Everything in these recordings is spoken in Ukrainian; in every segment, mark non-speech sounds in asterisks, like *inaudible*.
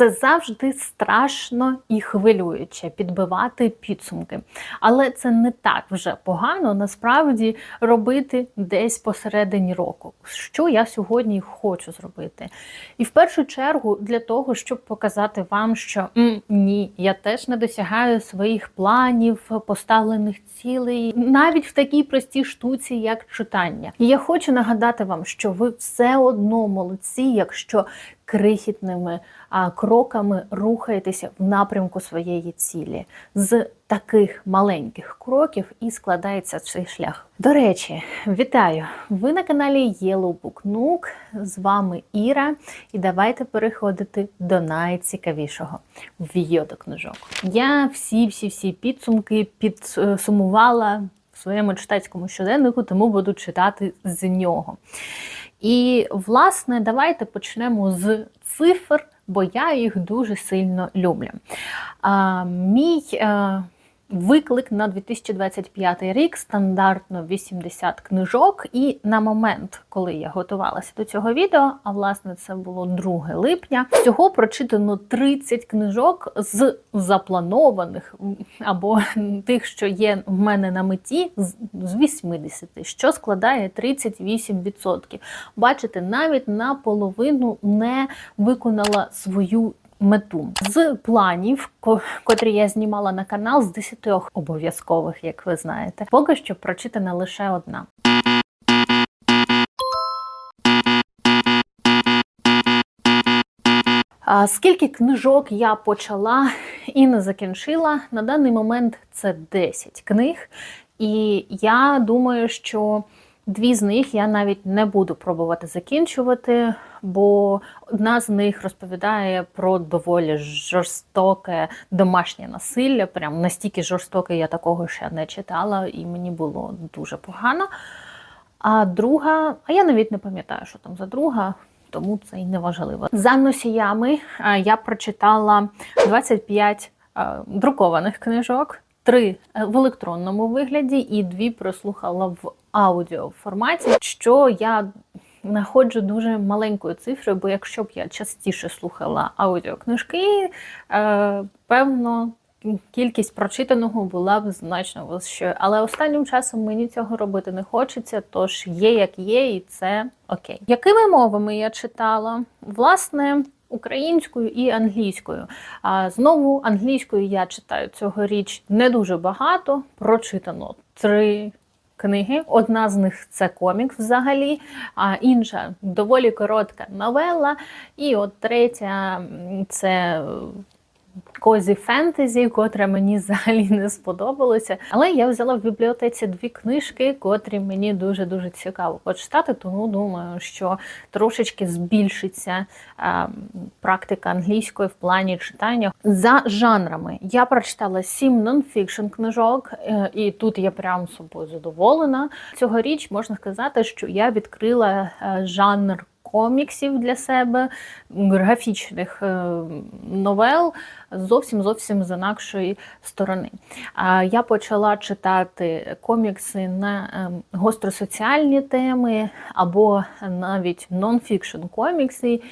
Це завжди страшно і хвилююче підбивати підсумки. Але це не так вже погано насправді робити десь посередині року. Що я сьогодні хочу зробити? І в першу чергу для того, щоб показати вам, що ні, я теж не досягаю своїх планів, поставлених цілей, навіть в такій простій штуці, як читання. І я хочу нагадати вам, що ви все одно молодці, якщо крихітними кроками рухаєтеся в напрямку своєї цілі. З таких маленьких кроків і складається цей шлях. До речі, вітаю! Ви на каналі Yellow Book Nook. З вами Іра, і давайте переходити до найцікавішого до книжок. Я всі-всі-всі підсумки підсумувала в своєму читацькому щоденнику, тому буду читати з нього. І, власне, давайте почнемо з цифр, бо я їх дуже сильно люблю. А, Мій а, виклик на 2025 рік стандартно 80 книжок. І на момент, коли я готувалася до цього відео, а власне це було 2 липня, всього прочитано 30 книжок з запланованих або тих, що є в мене на меті, з 80, що складає 38%. Бачите, навіть наполовину не виконала свою мету з планів, котрі я знімала на канал, з 10 обов'язкових, як ви знаєте, поки що прочитана лише одна. Скільки книжок я почала і не закінчила, на даний момент це 10 книг. І я думаю, що Дві з них я навіть не буду пробувати закінчувати, бо одна з них розповідає про доволі жорстоке домашнє насилля. Прям настільки жорстоке я такого ще не читала, і мені було дуже погано. А друга, а я навіть не пам'ятаю, що там за друга, тому це й не важливо. За носіями я прочитала 25 друкованих книжок. Три в електронному вигляді і дві прослухала в аудіо форматі, що я знаходжу дуже маленькою цифрою, бо якщо б я частіше слухала аудіокнижки, е, певно. Кількість прочитаного була б значно вищою. Але останнім часом мені цього робити не хочеться, тож є як є, і це окей. Якими мовами я читала? Власне, українською і англійською. А знову англійською я читаю цьогоріч не дуже багато. Прочитано три книги. Одна з них це комікс взагалі, а інша доволі коротка новела. І от третя це козі фентезі, котре мені *laughs* взагалі не сподобалося. Але я взяла в бібліотеці дві книжки, котрі мені дуже-дуже цікаво почитати, тому думаю, що трошечки збільшиться а, практика англійської в плані читання. За жанрами я прочитала сім нонфікшн книжок, е, і тут я прям собою задоволена. Цьогоріч можна сказати, що я відкрила е, жанр коміксів для себе, графічних е, новел зовсім зовсім з інакшої сторони. Я почала читати комікси на ем, гостросоціальні теми або навіть нон-фікшн комікси,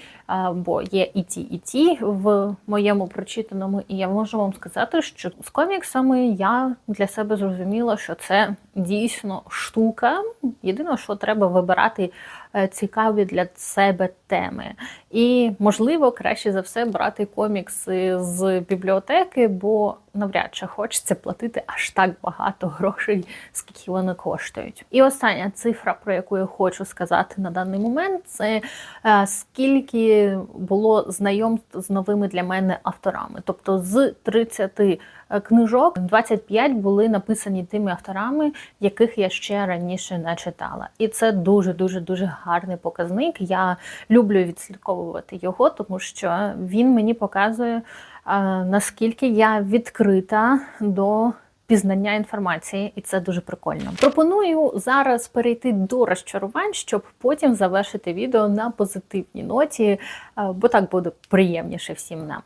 бо є і ті, і ті в моєму прочитаному, і я можу вам сказати, що з коміксами я для себе зрозуміла, що це дійсно штука. Єдине, що треба вибирати е, цікаві для себе теми. І, можливо, краще за все брати комікси з бібліотеки, бо навряд чи хочеться платити аж так багато грошей, скільки вони коштують. І остання цифра, про яку я хочу сказати на даний момент, це е, скільки було знайомств з новими для мене авторами. Тобто з 30 е, книжок 25 були написані тими авторами, яких я ще раніше не читала. І це дуже дуже дуже гарний показник. Я люблю відслідковувати його, тому що він мені показує наскільки я відкрита до пізнання інформації, і це дуже прикольно. Пропоную зараз перейти до розчарувань, щоб потім завершити відео на позитивній ноті, бо так буде приємніше всім нам.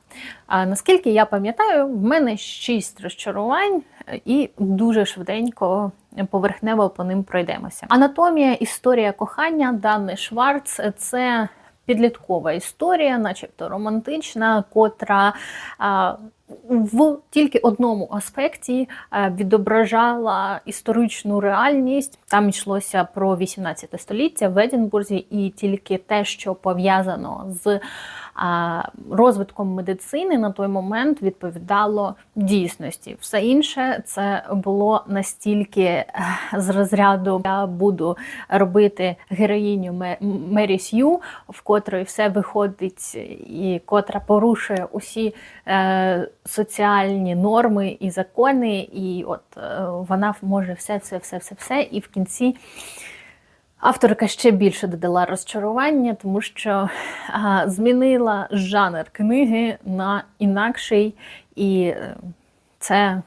Наскільки я пам'ятаю, в мене шість розчарувань, і дуже швиденько. Поверхнево по ним пройдемося. Анатомія, історія кохання, Данни Шварц це підліткова історія, начебто романтична, котра в тільки одному аспекті а, відображала історичну реальність. Там йшлося про 18 століття в Едінбурзі, і тільки те, що пов'язано з розвитком медицини на той момент відповідало дійсності. Все інше це було настільки е, з розряду я буду робити героїню Ме- Мері Сью, в котрої все виходить, і котра порушує усі е, соціальні норми і закони, і от е, вона може все, все, все, все, все, і в кінці. Авторка ще більше додала розчарування, тому що а, змінила жанр книги на інакший, і е, це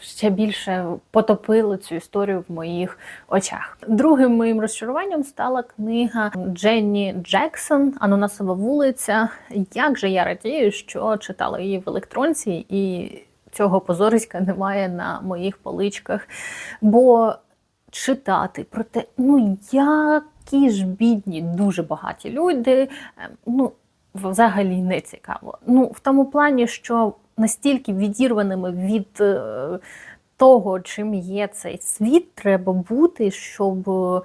ще більше потопило цю історію в моїх очах. Другим моїм розчаруванням стала книга Дженні Джексон Ананасова вулиця. Як же я радію, що читала її в електронці, і цього позориська немає на моїх поличках. Бо читати про те, ну які ж бідні, дуже багаті люди. е, Ну, взагалі не цікаво. Ну, в тому плані, що настільки відірваними від е, того, чим є цей світ, треба бути, щоб е,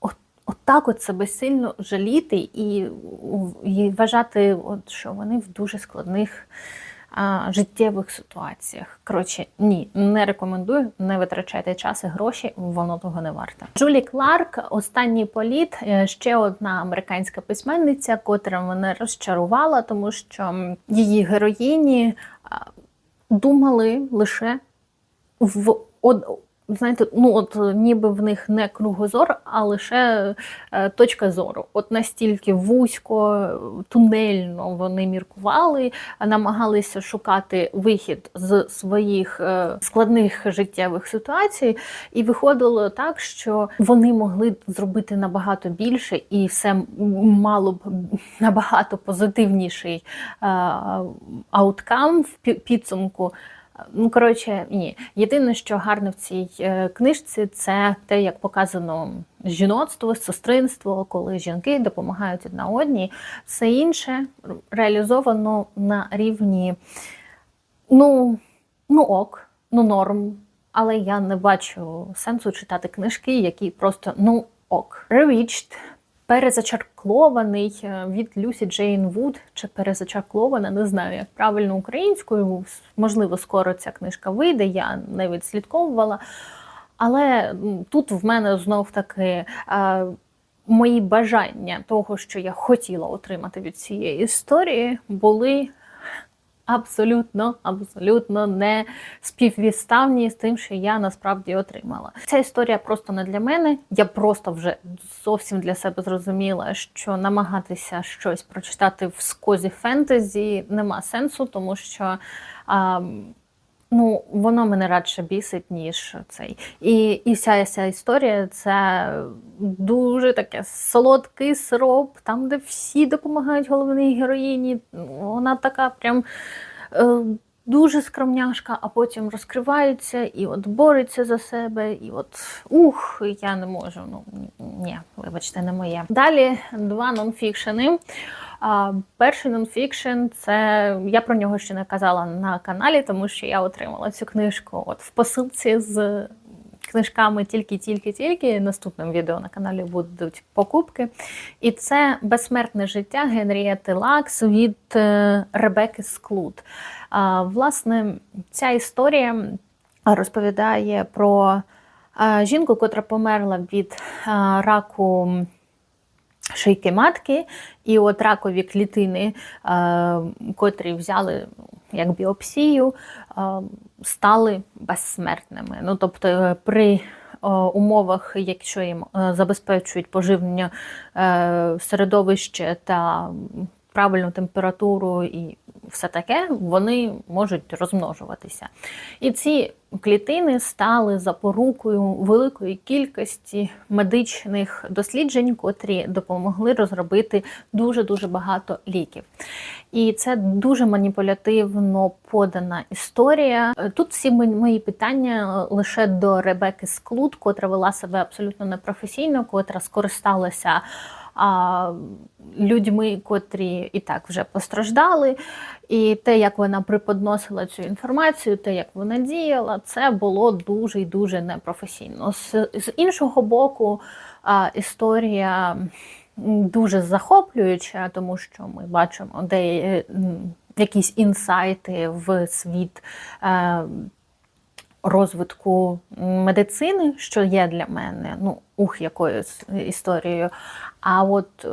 от, отак от себе сильно жаліти і, і вважати, от, що вони в дуже складних життєвих ситуаціях. Коротше, ні, не рекомендую, не витрачайте час і гроші, воно того не варте. Джулі Кларк, останній політ, е, ще одна американська письменниця, котра мене розчарувала, тому що її героїні думали лише в од. Знаєте, ну от е, ніби в них не кругозор, а лише е, точка зору. От настільки вузько, тунельно вони міркували, намагалися шукати вихід з своїх е, складних життєвих ситуацій, і виходило так, що вони могли зробити набагато більше, і все мало б набагато позитивніший ауткам в пі- підсумку. Ну, коротше, ні. Єдине, що гарно в цій е, книжці, це те, як показано жіноцтво, сестринство, коли жінки допомагають одна одній. Все інше реалізовано на рівні ну, ну ок, ну норм. Але я не бачу сенсу читати книжки, які просто ну ок. Rewitched перезачарклований е, від Люсі Джейн Вуд, чи перезачарклована, не знаю, як правильно українською. Можливо, скоро ця книжка вийде, я не відслідковувала. Але тут в мене знов таки е, мої бажання того, що я хотіла отримати від цієї історії, були абсолютно, абсолютно не співвідставні з тим, що я насправді отримала. Ця історія просто не для мене. Я просто вже зовсім для себе зрозуміла, що намагатися щось прочитати в скозі фентезі нема сенсу, тому що. А, Ну, воно мене радше бісить, ніж цей. І, і вся ця історія це дуже таке солодкий сироп, там, де всі допомагають головній героїні. Вона така прям е, дуже скромняшка, а потім розкривається і от бореться за себе, і от ух, я не можу. Ну ні, вибачте, не моє. Далі два нонфікшени. Перший нонфікшн це я про нього ще не казала на каналі, тому що я отримала цю книжку от в посилці з книжками тільки-тільки-тільки. Наступним відео на каналі будуть покупки. І це безсмертне життя Генрієти Лакс від е, Ребекки Склуд. Власне, ця історія розповідає про е, жінку, котра померла від е, раку шийки матки, і от ракові клітини, е, котрі взяли ну, як біопсію, е, стали безсмертними. Ну, тобто, е, при умовах, якщо їм забезпечують поживлення середовище та правильну температуру і все таке, вони можуть розмножуватися. І ці клітини стали запорукою великої кількості медичних досліджень, котрі допомогли розробити дуже-дуже багато ліків. І це дуже маніпулятивно подана історія. Тут всі мої питання лише до Ребеки Склуд, котра вела себе абсолютно непрофесійно, котра скористалася людьми, котрі і так вже постраждали. І те, як вона преподносила цю інформацію, те, як вона діяла, це було дуже і дуже непрофесійно. З, іншого боку, історія дуже захоплююча, тому що ми бачимо де е, якісь інсайти в світ. Розвитку медицини, що є для мене, ну, ух, якою історією. А от е,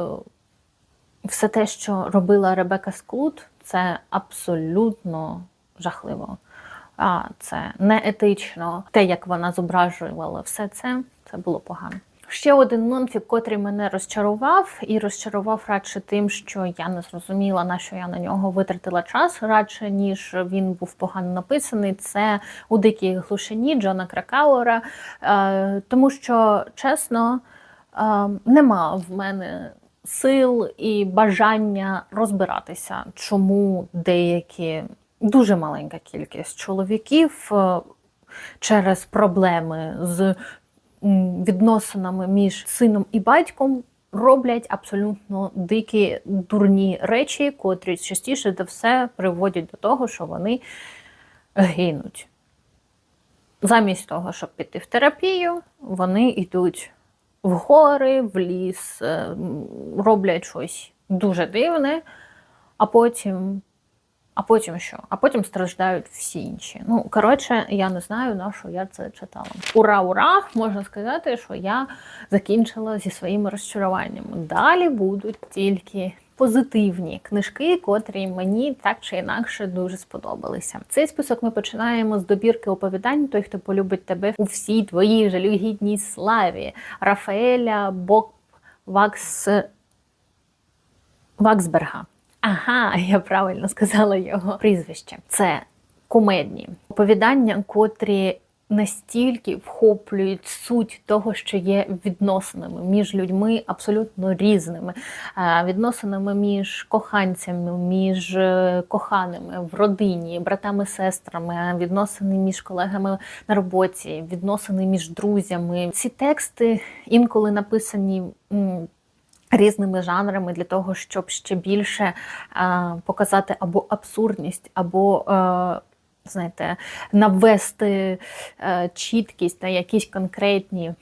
все те, що робила Ребека Склуд, це абсолютно жахливо. А, це неетично. Те, як вона зображувала все це, це було погано. Ще один нонфік, котрий мене розчарував, і розчарував радше тим, що я не зрозуміла, на що я на нього витратила час, радше ніж він був погано написаний. Це у дикій глушині Джона Кракауера. Е, тому що, чесно, е, нема в мене сил і бажання розбиратися, чому деякі дуже маленька кількість чоловіків е, через проблеми з відносинами між сином і батьком роблять абсолютно дикі дурні речі, котрі частіше за все приводять до того, що вони гинуть. Замість того, щоб піти в терапію, вони йдуть в гори, в ліс, е, роблять щось дуже дивне, а потім. А потім що? А потім страждають всі інші. Ну, коротше, я не знаю, на що я це читала. Ура, ура! Можна сказати, що я закінчила зі своїми розчаруваннями. Далі будуть тільки позитивні книжки, котрі мені так чи інакше дуже сподобалися. Цей список ми починаємо з добірки оповідань Той, хто полюбить тебе у всій твоїй жалюгідній славі Рафаеля Бок Вакс Ваксберга. Ага, *laughs* я правильно сказала його прізвище. Це кумедні оповідання, котрі настільки вхоплюють суть того, що є відносинами між людьми абсолютно різними, відносинами між коханцями, між е, коханими в родині, братами, сестрами, відносини між колегами на роботі, відносини між друзями. Ці тексти інколи написані. Різними жанрами для того, щоб ще більше е, показати або абсурдність, або е, знаєте, навести е, чіткість на якісь конкретні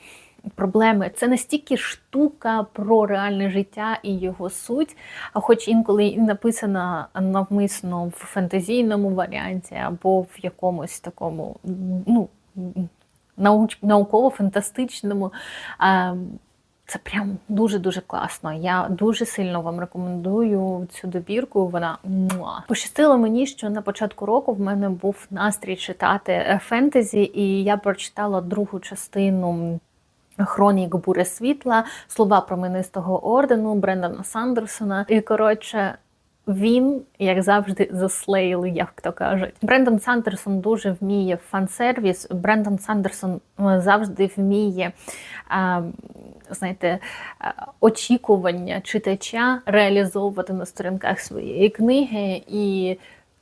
проблеми. Це настільки штука про реальне життя і його суть, а хоч інколи і написана навмисно в фентезійному варіанті, або в якомусь такому ну, науково-фантастичному. Це прям дуже-дуже класно. Я дуже сильно вам рекомендую цю добірку. Вона муа. пощастило мені, що на початку року в мене був настрій читати е, фентезі, і я прочитала другу частину. Хронік Буре світла, слова променистого ордену Брендана Сандерсона. І коротше, він, як завжди, заслеїли, як то кажуть. Брендан Сандерсон дуже вміє фан-сервіс. Брендан Сандерсон е, завжди вміє. а, Знаєте, е, очікування читача реалізовувати на сторінках своєї книги і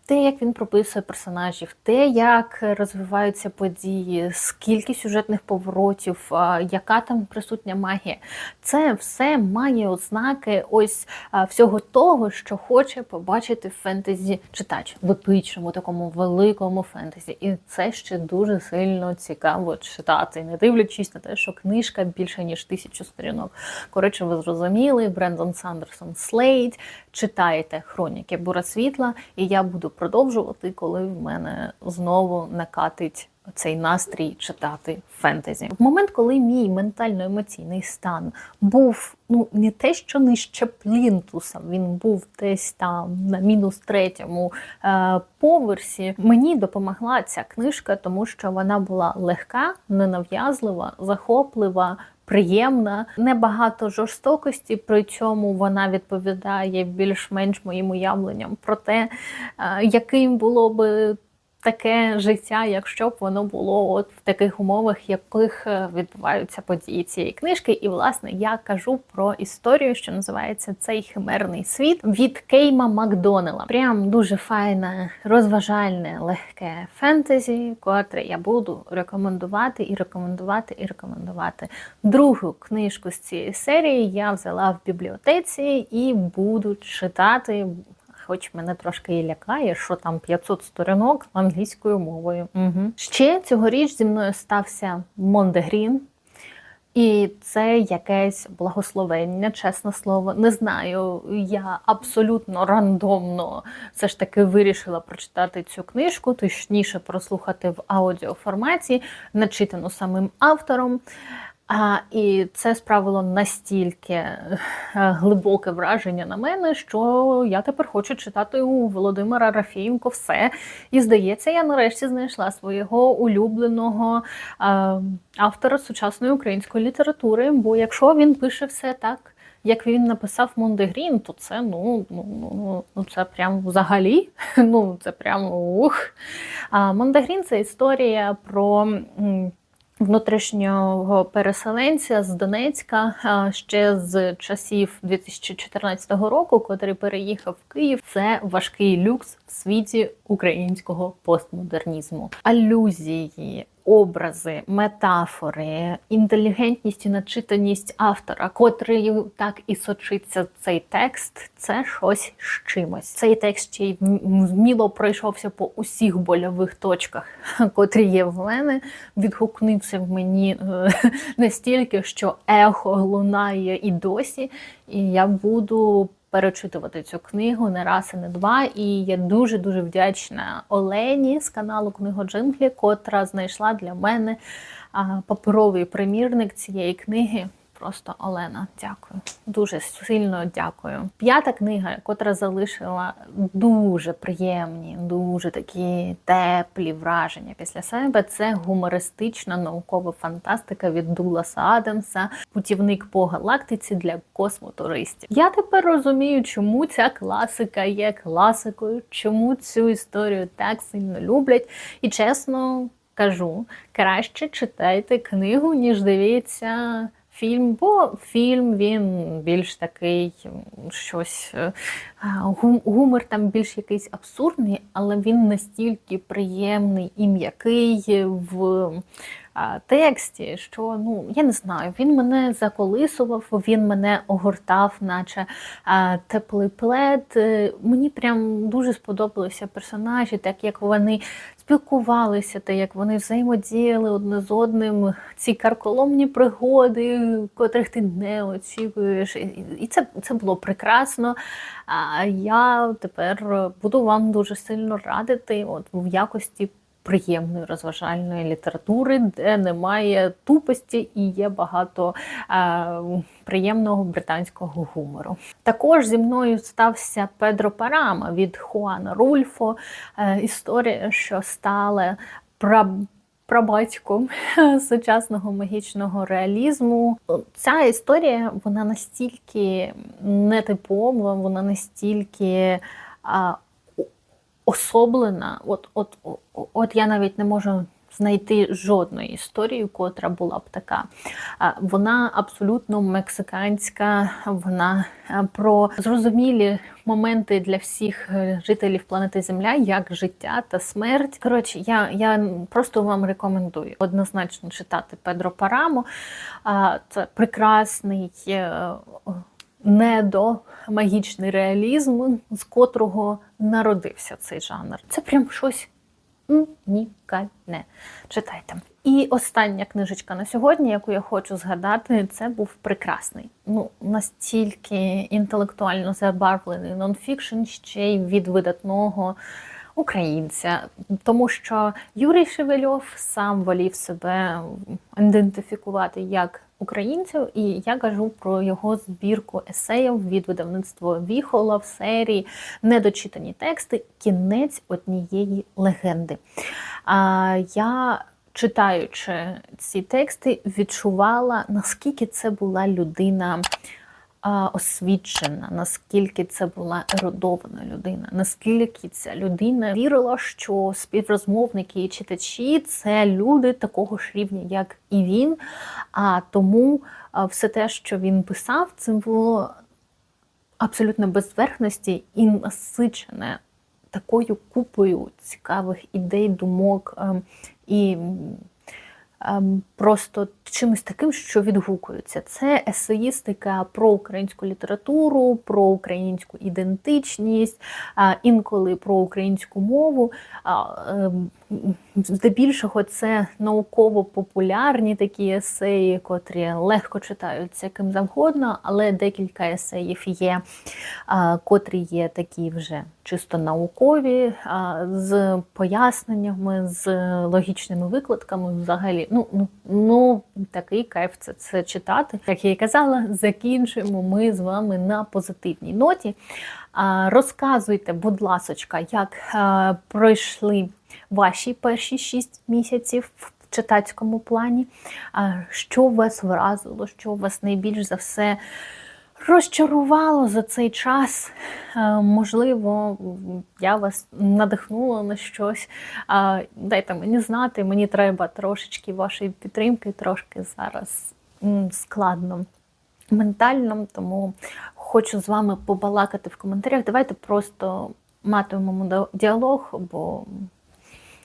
те, як він прописує персонажів, те, як розвиваються події, скільки сюжетних поворотів, яка там присутня магія, це все має ознаки ось всього того, що хоче побачити фентезі читач в епічному такому великому фентезі. І це ще дуже сильно цікаво читати, не дивлячись на те, що книжка більше ніж тисячу сторінок. Коротше, ви зрозуміли, Брендон Сандерсон Слейд. Читайте хроніки Бура світла, і я буду продовжувати, коли в мене знову накатить цей настрій читати фентезі. В момент, коли мій ментально-емоційний стан був ну не те, що нижче плінтуса, він був десь там на мінус третьому е, поверсі. Мені допомогла ця книжка, тому що вона була легка, ненав'язлива, захоплива. Приємна, небагато жорстокості, при цьому вона відповідає більш-менш моїм уявленням про те, е, яким було би таке життя, якщо б воно було от в таких умовах, яких е, відбуваються події цієї книжки. І власне я кажу про історію, що називається цей химерний світ від Кейма Макдонела. Прям дуже файне, розважальне, легке фентезі, котре я буду рекомендувати і рекомендувати і рекомендувати. Другу книжку з цієї серії я взяла в бібліотеці і буду читати. Хоч мене трошки і лякає, що там 500 сторінок англійською мовою. Угу. Ще цьогоріч зі мною стався Мондегрін. І це якесь благословення, чесне слово. Не знаю, я абсолютно рандомно все ж таки вирішила прочитати цю книжку, точніше прослухати в аудіоформаті, начитану самим автором. А, І це справило настільки е, глибоке враження на мене, що я тепер хочу читати у Володимира Рафієнко все. І здається, я нарешті знайшла свого улюбленого а, автора сучасної української літератури. Бо якщо він пише все так, як він написав Мондегрін, то це ну, ну, ну, ну це прям взагалі. *laughs* Ну, це прям ух. А Мондегрін це історія про внутрішнього переселенця з Донецька ще з часів 2014 року, котрий переїхав в Київ. Це важкий люкс в світі українського постмодернізму. Алюзії, образи, метафори, інтелігентність і начитаність автора, котрий так і сочиться цей текст, це щось з чимось. Цей текст ще й вміло пройшовся по усіх больових точках, *laughs* котрі є в мене. Відгукнувся в мені е, *laughs* настільки, що ехо лунає і досі, і я буду перечитувати цю книгу не раз і не два. І я дуже дуже вдячна Олені з каналу Книгоджинглі, котра знайшла для мене паперовий примірник цієї книги. Просто Олена, дякую. Дуже сильно дякую. П'ята книга, котра залишила дуже приємні, дуже такі теплі враження після себе. Це гумористична наукова фантастика від Дуласа Адамса, путівник по галактиці для космотуристів. Я тепер розумію, чому ця класика є класикою, чому цю історію так сильно люблять. І чесно кажу, краще читайте книгу, ніж дивіться фільм, бо фільм він більш такий щось е, гумор там більш якийсь абсурдний, але він настільки приємний і м'який в тексті, що ну я не знаю, він мене заколисував, він мене огортав, наче теплий плед. Е, мені прям дуже сподобалися персонажі, так як вони спілкувалися, те, як вони взаємодіяли одне з одним, ці карколомні пригоди, котрих ти не очікуєш. І це, це було прекрасно. А я тепер буду вам дуже сильно радити от в якості приємної розважальної літератури, де немає тупості і є багато е, приємного британського гумору. Також зі мною стався Педро Парама від Хуана Рульфо. Е, історія, що стала пра прабатьком сучасного магічного реалізму. Ця історія вона настільки нетипова, вона настільки особлена. От, от, от я навіть не можу знайти жодної історії, котра була б така. Вона абсолютно мексиканська, вона про зрозумілі моменти для всіх е, жителів планети Земля, як життя та смерть. Коротше, я я просто вам рекомендую однозначно читати Педро Парамо. Це прекрасний. Недомагічний реалізм, з котрого народився цей жанр. Це прям щось унікальне. Читайте. І остання книжечка на сьогодні, яку я хочу згадати, це був прекрасний. Ну, настільки інтелектуально забарвлений нонфікшн ще й від видатного українця, тому що Юрій Шевельов сам волів себе ідентифікувати як українців, і я кажу про його збірку есеїв від видавництва Віхола в серії Недочитані тексти, кінець однієї легенди. А, Я Читаючи ці тексти, відчувала, наскільки це була людина освічена, наскільки це була ерудована людина, наскільки ця людина вірила, що співрозмовники і читачі це люди такого ж рівня, як і він. А тому все те, що він писав, це було абсолютно безверхності і насичене такою купою цікавих ідей, думок ем, і просто чимось таким, що відгукується. Це есеїстика про українську літературу, про українську ідентичність, інколи про українську мову. Здебільшого це науково-популярні такі есеї, котрі легко читаються ким завгодно, але декілька есеїв є, котрі є такі вже чисто наукові, з поясненнями, з логічними викладками. Взагалі, ну, ну, ну такий кайф це, це читати. Як я і казала, закінчуємо ми з вами на позитивній ноті. Розказуйте, будь ласочка, як пройшли ваші перші 6 місяців в читацькому плані, що вас вразило, що вас найбільш за все розчарувало за цей час. Е, Можливо, я вас надихнула на щось. Дайте мені знати, мені треба трошечки вашої підтримки, трошки зараз складно ментально, тому хочу з вами побалакати в коментарях. Давайте просто матимемо діалог, бо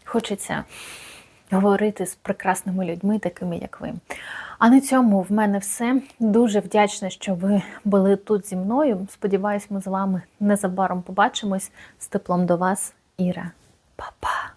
хочеться говорити з прекрасними людьми, такими як ви. А на цьому в мене все. Дуже вдячна, що ви були тут зі мною. Сподіваюсь, ми з вами незабаром побачимось з теплом до вас, Іра. Па-па!